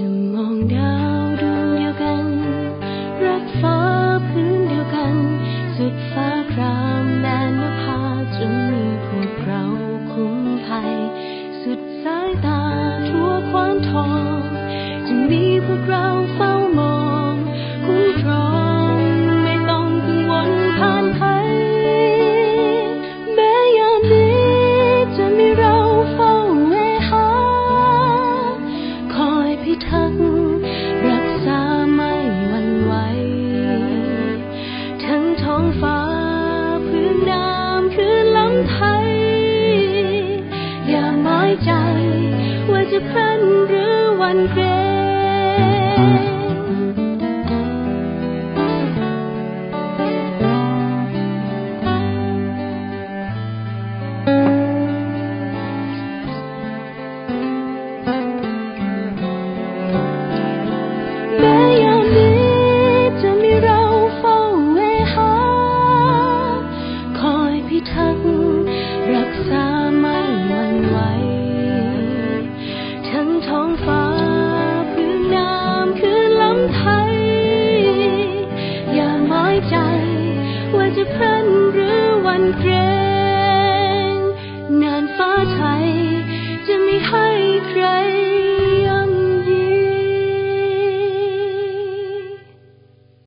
emotions. องฟ้าพื้นน้ำคือลำไยอย่าหมายใจ ว่าจะเพลินหรือวันเกรง รักษาไม่หวั่นไหวทั้งท้องฟ้าพื้นน้ำคือลำไทย อย่าน้อยใจ ว่าจะเพลินหรือวันเกรงนานฟ้าไทยจะไม่ให้ใคร